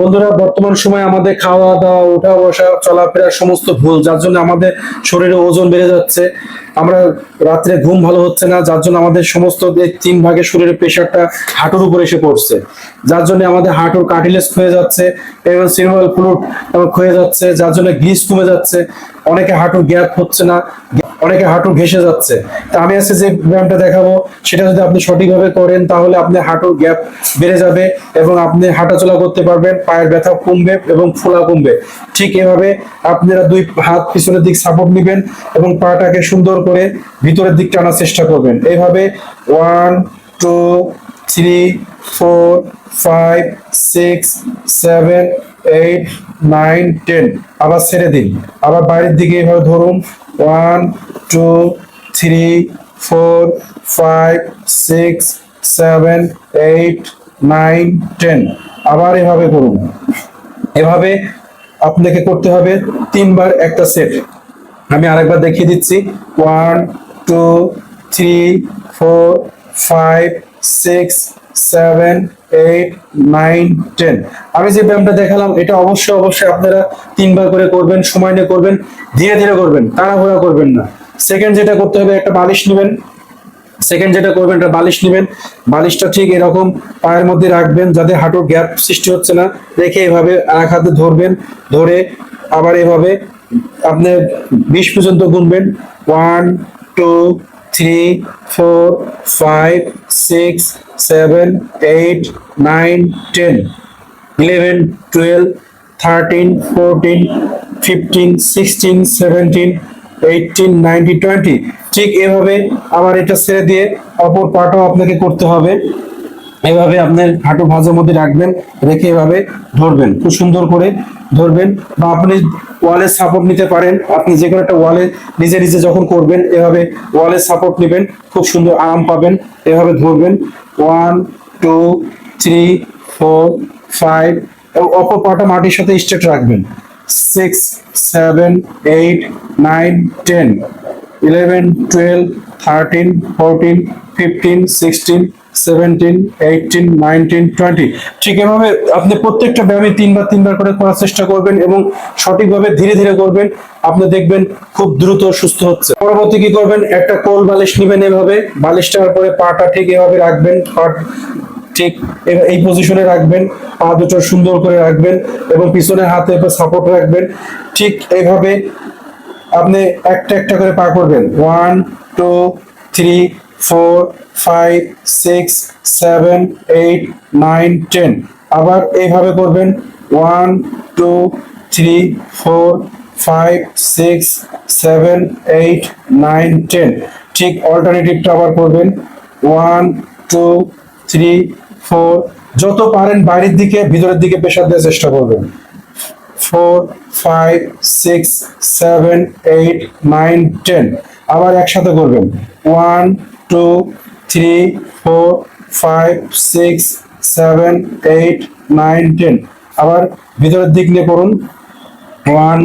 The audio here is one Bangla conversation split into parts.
বন্ধুরা, বর্তমান সময় আমাদের খাওয়া দাওয়া ওঠা বসা, চলাফেরা সমস্ত ভুল, যার জন্য আমাদের শরীরে ওজন বেড়ে যাচ্ছে। আমরা রাত্রে ঘুম ভালো হচ্ছে না, যার জন্য আমাদের সমস্ত তিন ভাগের শরীরের প্রেশারটা হাঁটুর উপর এসে পড়ছে। যার জন্য আমাদের হাঁটুর কার্টিলেজ ক্ষয়ে যাচ্ছে, এবং সিনেমাল ফ্লুট ক্ষয়ে যাচ্ছে, যার জন্য গ্রিস কমে যাচ্ছে। অনেকে হাঁটুর গ্যাপ হচ্ছে না। অনেকে হাঁটু ঘেসে যাচ্ছে। তা আমি আজকে যে ব্যায়ামটা দেখাবো, সেটা যদি আপনি সঠিকভাবে করেন, তাহলে আপনার হাঁটুর গ্যাপ বেড়ে যাবে এবং আপনি হাঁটাচলা করতে পারবেন, পায়ের ব্যথা কমবে এবং ফোলা কমবে। ঠিক এভাবে আপনারা দুই হাত পিছনের দিক সাপোর্ট নেবেন এবং পাটাকে সুন্দর করে ভিতরের দিক টানার চেষ্টা করবেন। এইভাবে one two three four five six seven eight nine ten আবার ছেড়ে দিন। আবার বাইরের দিকে এভাবে ধরুন। One two three four five six seven eight nine ten আবার এভাবে করুন। এভাবে আপনাকে করতে হবে তিনবার একটা সেট আমি আরেকবার দেখিয়ে দিচ্ছি। One two three four five six, seven, eight, nine, ten. আমি যে ব্যায়ামটা দেখালাম, এটা অবশ্যই অবশ্যই আপনারা তিনবার করে করবেন, সময় নিয়ে করবেন, ধীরে ধীরে করবেন, তাড়াহুড়া করবেন না। সেকেন্ড যেটা করতে হবে, একটা বালিশ নেবেন। সেকেন্ড যেটা করবেন, একটা বালিশ নেবেন। বালিশটা ঠিক এরকম পায়ের মধ্যে রাখবেন, যাতে হাঁটুর গ্যাপ সৃষ্টি হচ্ছে না। রেখে এভাবে এক হাতে ধরবেন, ধরে আবার এভাবে আপনি বিশ পর্যন্ত গুনবেন। One, two three four five six seven eight nine ten eleven twelve thirteen fourteen fifteen sixteen seventeen eighteen nineteen twenty ঠিক এভাবে আবার এটা ছেড়ে দিয়ে অপর পাটাও আপনাকে করতে হবে। এভাবে আপনার হাঁটু ভাঁজের মধ্যে রাখবেন, রেখে এভাবে ধরবেন, খুব সুন্দর করে ধরবেন বা আপনি ওয়ালের সাপোর্ট নিতে পারেন। আপনি যে কোনো একটা ওয়ালে নিজে নিজে যখন করবেন, এভাবে ওয়ালের সাপোর্ট নেবেন, খুব সুন্দর আরাম পাবেন, এভাবে ধরবেন। One two three four five এবং অপর পাটা মাটির সাথে স্ট্রেট রাখবেন। Six seven eight nine ten eleven twelve thirteen fourteen fifteen sixteen seventeen eighteen nineteen twenty ঠিক এভাবে আপনি প্রত্যেকটা ব্যায়ামে তিনবার তিনবার করে করার চেষ্টা করবেন এবং সঠিকভাবে ধীরে ধীরে করবেন। আপনি দেখবেন খুব দ্রুত সুস্থ হচ্ছে। পরবর্তী কি করবেন? একটা কোল বালিশ নেবেন এভাবে। বালিশটার পরে পাটা ঠিক এভাবে রাখবেন। ঠিক এই পজিশনে রাখবেন। পা দুটো সুন্দর করে রাখবেন এবং পিছনের হাতে সাপোর্ট রাখবেন। ঠিক এইভাবে আপনি একটা একটা করে পা করবেন। One two three four five six seven eight nine ten আবার এইভাবে করবেন। One two three four five six seven eight nine ten ঠিক অল্টারনেটিভটা আবার করবেন। ওয়ান টু থ্রি ফোর যত পারেন বাইরের দিকে, ভিতরের দিকে প্রেশার দেওয়ার চেষ্টা করবেন। Four five six seven eight nine ten আবার একসাথে করবেন। One two three four five six seven eight nine ten আবার ভিতরের দিক নিয়ে করুন one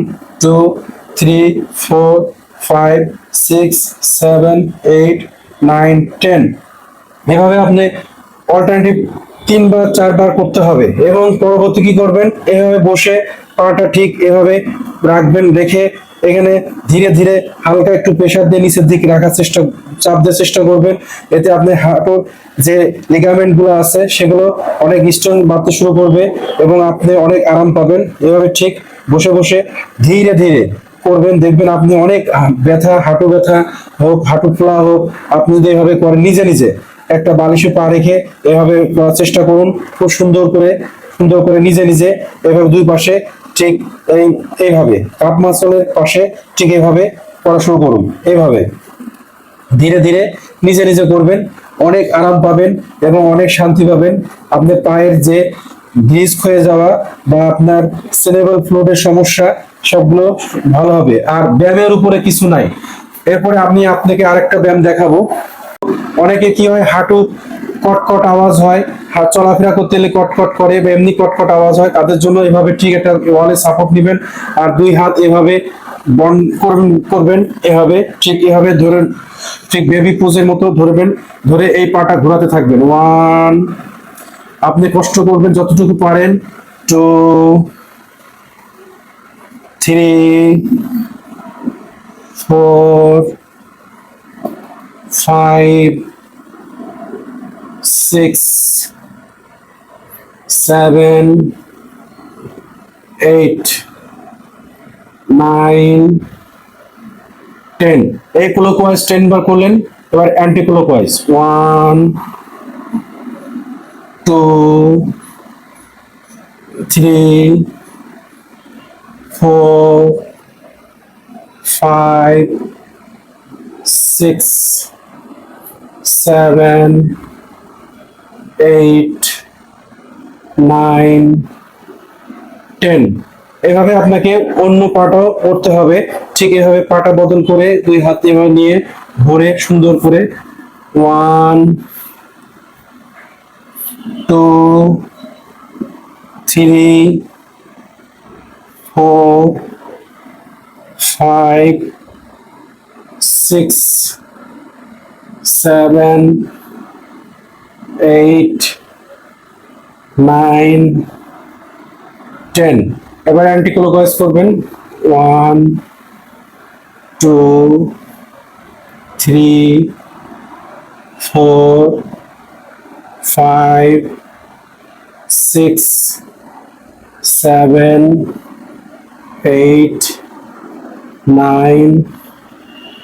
two three four five six seven eight nine ten এভাবে আপনি অল্টারনেটিভ তিনবার, চারবার করতে হবে এবং পরবর্তী কি করবেন? এভাবে বসে পাটা ঠিক এভাবে রাখবেন, রেখে এখানে ধীরে ধীরে হালকা একটু প্রেশার দিয়ে নিচের দিকে রাখার চেষ্টা, চাপ দেওয়ার চেষ্টা করবেন। এতে আপনি হাঁটুর যে লিগামেন্টগুলো আছে, সেগুলো অনেক স্ট্রং বাড়তে শুরু করবে এবং আপনি অনেক আরাম পাবেন। এভাবে ঠিক বসে বসে ধীরে ধীরে করবেন। দেখবেন আপনি অনেক ব্যথা, হাঁটু ব্যথা হোক, হাঁটু ফোলা হোক, আপনি যদি এভাবে করেন, নিজে নিজে একটা বালিশে পা রেখে এভাবে চেষ্টা করুন। খুব সুন্দর করে সুন্দর করে নিজে নিজে এভাবে দুই পাশে ঠিক এই, এইভাবে কাপ মাসলের পাশে ঠিক এইভাবে শুরু করুন। এইভাবে। ধীরে ধীরে নিজে নিজে করবেন, অনেক আরাম পাবেন এবং অনেক শান্তি পাবেন। আপনার পায়ের যে গ্রিজ হয়ে যাওয়া বা আপনার সেলেবল ফ্লোটের সমস্যা, সবগুলো ভালো হবে। আর ব্যায়ামের উপরে কিছু নাই। এরপরে আমি আপনাকে আরেকটা ব্যায়াম দেখাবো। অনেকে কি হয়, হাঁটু কটকট আওয়াজ হয় হাত চলাফেরা করতে গেলে কটকট করে বা এমনি কটকট আওয়াজ হয়, তাদের জন্য এভাবে ঠিক একটা ওয়ালে সাপোর্ট নেবেন, আর দুই হাত এভাবে বন করবেন করবেন, এভাবে ঠিক এভাবে ধরে, ঠিক বেবি পোজের মতো ধরবেন, ধরে এই পাটা ঘোরাতে থাকবেন। ওয়ান আপনি কষ্ট করবেন যতটুকু পারেন। Two three four five six seven eight nine ten এই ক্লকওয়াইজ টেন বার করলেন, এবার anticlockwise one two three four five six seven eight nine ten এভাবে আপনাকে অন্য পাটাও করতে হবে। ঠিক এভাবে পাটা বদল করে দুই হাত এভাবে নিয়ে ভরে সুন্দর করে one two three four five six seven eight nine ten এবার অ্যান্টি ক্লকওয়াইজ করবেন? One two three four five six seven eight nine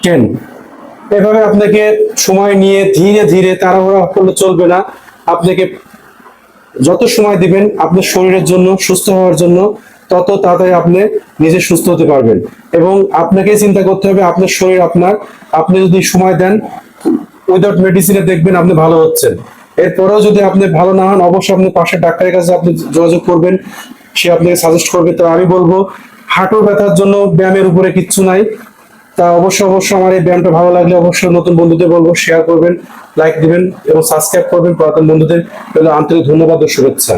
ten এভাবে আপনাকে সময় নিয়ে ধীরে ধীরে তাড়াহুড়া করলে চলবে না। আপনাকে যত সময় দিবেন আপনার শরীরের জন্য, সুস্থ হওয়ার জন্য, তত তাড়াতাড়ি আপনি নিজে সুস্থ হতে পারবেন। এবং আপনাকে চিন্তা করতে হবে, আপনার শরীর আপনার। আপনি যদি সময় দেন উইদাউট মেডিসিনে দেখবেন আপনি ভালো হচ্ছেন। এরপরেও যদি আপনি ভালো না হন, অবশ্যই আপনি পাশের ডাক্তারের কাছে আপনি যোগাযোগ করবেন। সে আপনাকে সাজেস্ট করবে। তো আমি বলব হাঁটু ব্যথার জন্য ব্যায়ামের উপরে কিচ্ছু নাই। তা অবশ্যই অবশ্যই আমার এই ব্যায়ামটা ভালো লাগলে অবশ্যই নতুন বন্ধুদের বলব শেয়ার করবেন লাইক দিবেন এবং সাবস্ক্রাইব করবেন পুরাতন বন্ধুদের আন্তরিক ধন্যবাদ ও শুভেচ্ছা।